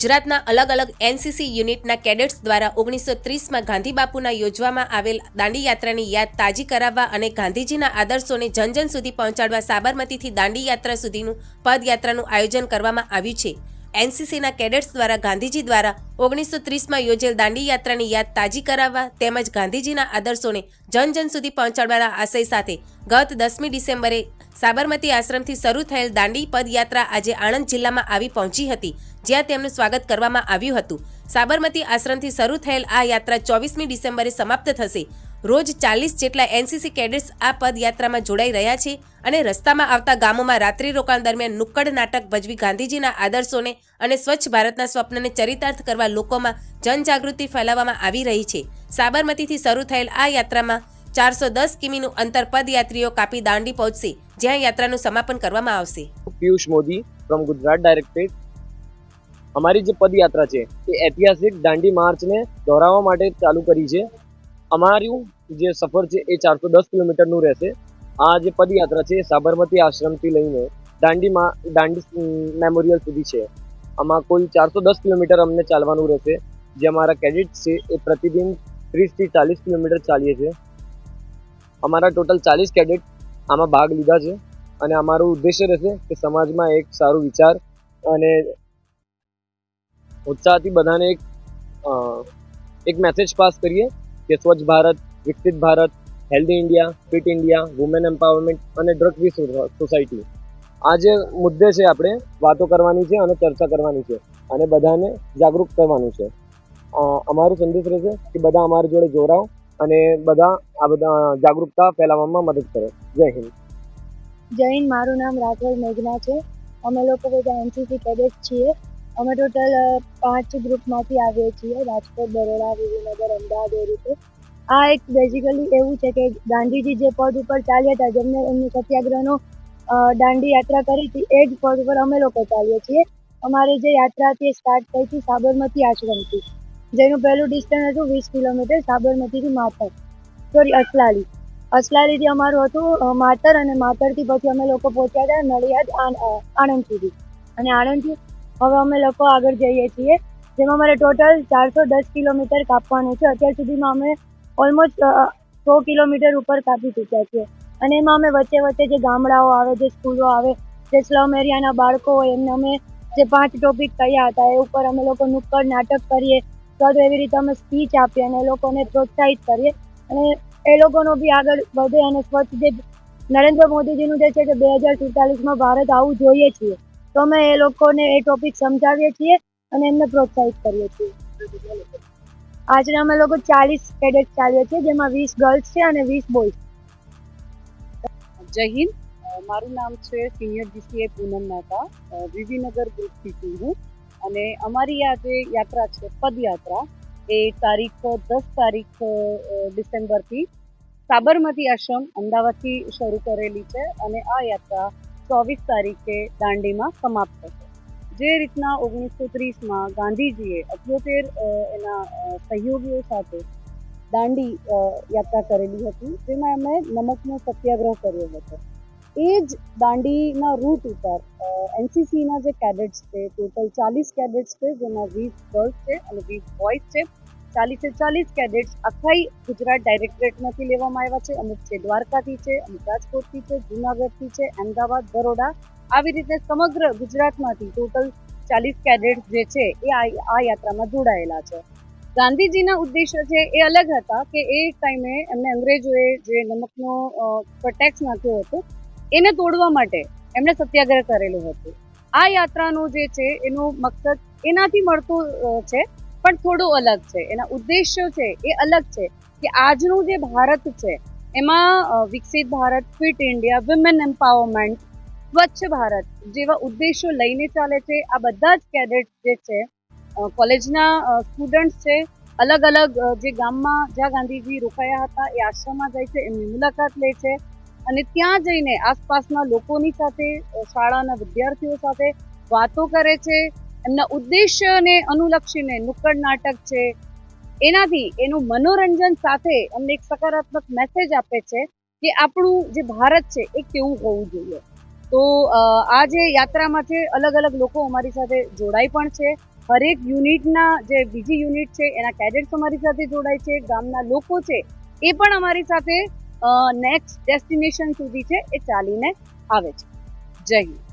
ગુજરાતના અલગ અલગ એનસીસી યુનિટના કેડેટ્સ દ્વારા ઓગણીસો ત્રીસમાં ગાંધી બાપુના યોજવામાં આવેલ દાંડી યાત્રાની યાદ તાજી કરાવવા અને ગાંધીજીના આદર્શોને જન જન સુધી પહોંચાડવા સાબરમતીથી દાંડી યાત્રા સુધીનું પદયાત્રાનું આયોજન કરવામાં આવ્યું છે. એનસીસીના કેડેટ્સ દ્વારા ગાંધીજી દ્વારા ઓગણીસો ત્રીસમાં યોજેલ દાંડી યાત્રાની યાદ તાજી કરાવવા તેમજ ગાંધીજીના આદર્શોને જન જન સુધી પહોંચાડવાના આશય સાથે ગત દસમી ડિસેમ્બરે સાબરમતી આશ્રમથી શરૂ થયેલ દાંડી પદયાત્રા આજે આણંદ જિલ્લામાં આવી પહોંચી હતી, જ્યાં તેમનું સ્વાગત કરવામાં આવ્યું હતું. સાબરમતી આશ્રમથી શરૂ થયેલ આ યાત્રા ચોવીસમી ડિસેમ્બરે સમાપ્ત થશે. રોજ ચાલીસ જેટલા એનસીસી કેડેટ્સ આ પદયાત્રામાં જોડાઈ રહ્યા છે અને રસ્તામાં આવતા ગામોમાં રાત્રિ રોકાણ દરમિયાન નુક્કડ નાટક ભજવી ગાંધીજીના આદર્શોને અને સ્વચ્છ ભારતના સ્વપ્નને ચરિતાર્થ કરવા લોકોમાં જનજાગૃતિ ફેલાવવામાં આવી રહી છે. સાબરમતીથી શરૂ થયેલ આ યાત્રામાં ચારસો દસ કિમીનું અંતર પદયાત્રીઓ કાપી દાંડી પહોંચશે, જ્યાં યાત્રાનું સમાપન કરવામાં આવશે. પિયુષ મોદી ફ્રોમ ગુજરાત ડાયરેક્ટરેટ અમારી જે પદયાત્રા છે, એ ઐતિહાસિક દાંડી માર્ચને દોહરાવવા માટે ચાલુ કરી છે. અમારું જે સફર છે એ ચારસો દસ કિલોમીટરનું રહેશે. આ જે પદયાત્રા છે સાબરમતી આશ્રમથી લઈને દાંડીમાં, દાંડી મેમોરિયલ સુધી છે. આમાં કુલ ચારસો દસ કિલોમીટર અમને ચાલવાનું રહેશે. જે અમારા કેડેટ છે એ પ્રતિદિન ત્રીસથી ચાલીસ કિલોમીટર ચાલીએ છે. અમારા ટોટલ ચાલીસ કેડેટ આમાં ભાગ લીધા છે અને અમારું ઉદ્દેશ્ય રહેશે કે સમાજમાં એક સારું વિચાર અને ઉત્સાહથી બધાને એક એક મેસેજ પાસ કરીએ કે Swachh Bharat, Viksit Bharat, healthy India, fit India, women empowerment અને ડ્રગ ફ્રી સોસાયટી. આ જે મુદ્દે છે આપણે વાતો કરવાની છે અને ચર્ચા કરવાની છે અને બધાને જાગૃત કરવાનું છે. અમારો સંદેશ રહેશે કે બધા અમારી જોડે જોડાઓ અને બધા આ બધા જાગૃતતા ફેલાવવામાં મદદ કરે. જય હિન્દ. જય હિન્દ. મારું નામ રાઘવ મેઘના છે. અમે લોકો બધા એનસીસી કેડેટ છીએ. અમે ટોટલ પાંચ ગ્રુપમાંથી આવીએ છીએ, રાજકોટ, બરોડા, વિજયનગર, અમદાવાદ એ રીતે. આ એક બેઝિકલી એવું છે કે ગાંધીજી જે પદ ઉપર ચાલ્યા હતા, જેમને એમની સત્યાગ્રહનો દાંડી યાત્રા કરી હતી, એ જ પદ ઉપર અમે લોકો ચાલીએ છીએ. અમારી જે યાત્રા હતી એ સ્ટાર્ટ થઈ હતી સાબરમતી આશ્રમથી જેનું પહેલું ડિસ્ટન્સ હતું વીસ કિલોમીટર સાબરમતીથી માથર. સોરી અસલાલી. અસલાલીથી અમારું હતું માતર અને માતરથી પછી અમે લોકો પહોંચ્યા હતા નડિયાદ આણ- આણંદ સુધી. અને આણંદથી હવે અમે લોકો આગળ જઈએ છીએ, જેમાં અમારે ટોટલ ચારસો દસ કિલોમીટર કાપવાનું છે. અત્યાર સુધીમાં અમે ઓલમોસ્ટ સો કિલોમીટર ઉપર કાપી ચૂક્યા છીએ. અને એમાં અમે વચ્ચે વચ્ચે જે ગામડાઓ આવે, જે સ્કૂલો આવે, જે સ્લમ એરિયાના બાળકો હોય, એમને અમે જે પાંચ ટોપિક કયા હતા, એ ઉપર અમે લોકો નુક્કડ નાટક કરીએ, તો એવી રીતે અમે સ્પીચ આપીએ અને એ લોકોને પ્રોત્સાહિત કરીએ. અને એ લોકોનો બી આગળ વધે અને સ્વચ્છ જે નરેન્દ્ર મોદીજીનું જે છે કે બે હજાર સુડતાલીસમાં ભારત આવવું જોઈએ છીએ. તો અમે એ લોકોને એ ટોપિક સમજાવીએ છીએ અને એમને પ્રોત્સાહિત કરીએ છીએ. આજે અમે લોકો ચાલીસ કેડેટ ચાલીએ છીએ, જેમાં વીસ ગર્લ્સ છે અને વીસ બોયઝ જય હિન્દ. મારું નામ છે સિનિયર જીસીએ પૂનમ મહેતા. વિવીનગર ગ્રુપથી છું હું. અને અમારી આ જે યાત્રા છે પદયાત્રા. એ તારીખ દસ તારીખ ડિસેમ્બરથી સાબરમતી આશ્રમ અમદાવાદથી શરૂ કરેલી છે અને આ યાત્રા ચોવીસ તારીખે દાંડીમાં સમાપ્ત થશે. જે રીતના ઓગણીસો ત્રીસમાં ગાંધીજીએ અઠ્યોતેર એના સહયોગીઓ સાથે દાંડી યાત્રા કરેલી હતી, જેમાં એમણે નમકનો સત્યાગ્રહ કર્યો હતો. એ જ દાંડીના રૂટ ઉપર એનસીસીના જે કેડેટ્સ છે, ટોટલ ચાલીસ કેડેટ્સ છે, જેમાં વીસ ગર્લ્સ છે અને વીસ બોયઝ છે. ચાલીસે ચાલીસ કેડેટ્સ આખાઈ ગુજરાત ડાયરેક્ટરેટમાંથી લેવામાં આવ્યા છે. અમુક છે, દ્વારકાથી છે અમુક રાજકોટથી છે, જુનાગઢથી છે, અમદાવાદ, બરોડા. આવી રીતે સમગ્ર ગુજરાતમાંથી ટોટલ ચાલીસ કેડેટ્સ જે છે, એ આ યાત્રામાં જોડાયેલા છે. ગાંધીજીના ઉદ્દેશ્ય છે એ અલગ હતા કે એ ટાઈમે એમને અંગ્રેજોએ જે નમકનો ટેક્સ નાખ્યો હતો, એને તોડવા માટે એમણે સત્યાગ્રહ કરેલો હતો. આ યાત્રાનો જે છે, એનો મકસદ એનાથી મળતો છે પણ થોડો અલગ છે. એના ઉદ્દેશ્યો છે એ અલગ છે કે આજનું જે ભારત છે, એમાં Viksit Bharat, fit India women empowerment Swachh Bharat જેવા ઉદ્દેશ્યો લઈને ચાલે છે. આ બધા જ કેડેટ જે છે કોલેજના સ્ટુડન્ટ્સ છે અલગ અલગ જે ગામમાં જ્યાં ગાંધીજી રોકાયા હતા એ આશ્રમમાં જાય છે, એમની મુલાકાત લે છે અને ત્યાં જઈને આસપાસના લોકોની સાથે શાળાના વિદ્યાર્થીઓ સાથે વાતો કરે છે. એમના ઉદ્દેશ્યને અનુલક્ષીને નુક્કડ નાટક છે. એનાથી એનું મનોરંજન સાથે અમને એક સકારાત્મક મેસેજ આપે છે કે આપણું જે ભારત છે એ કેવું હોવું જોઈએ. તો આ જે યાત્રામાં છે અલગ અલગ લોકો અમારી સાથે જોડાય પણ છે. હરેક યુનિટના જે બીજી યુનિટ છે એના કેડેટ્સ અમારી સાથે જોડાય છે. ગામના લોકો છે એ પણ અમારી સાથે નેક્સ્ટ ડેસ્ટિનેશન સુધી છે એ ચાલીને આવે છે. જય હિન્દ.